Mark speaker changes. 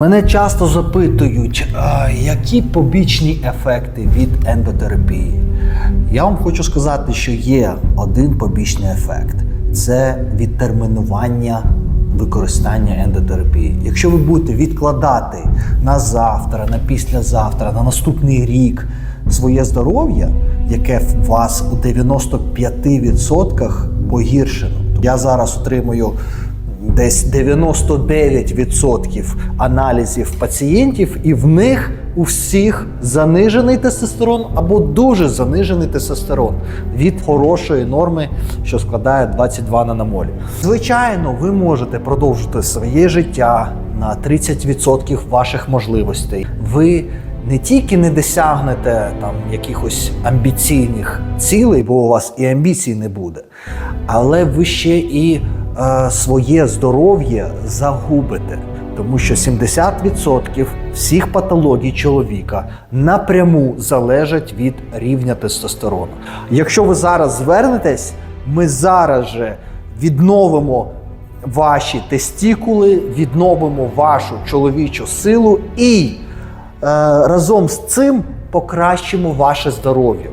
Speaker 1: Мене часто запитують, які побічні ефекти від ендотерапії. Я вам хочу сказати, що є один побічний ефект це відтермінування використання ендотерапії. Якщо ви будете відкладати на завтра, на післязавтра, на наступний рік своє здоров'я, яке в вас у 95% погіршено. Я зараз отримую десь 99% аналізів пацієнтів, і в них у всіх занижений тестостерон або дуже занижений тестостерон від хорошої норми, що складає 22 наномолі. Звичайно, ви можете продовжити своє життя на 30% ваших можливостей. Ви не тільки не досягнете там якихось амбіційних цілей, бо у вас і амбіцій не буде, але ви ще і своє здоров'я загубите. Тому що 70% всіх патологій чоловіка напряму залежать від рівня тестостерону. Якщо ви зараз звернетесь, ми зараз же відновимо ваші тестікули, відновимо вашу чоловічу силу і е, разом з цим покращимо ваше здоров'я.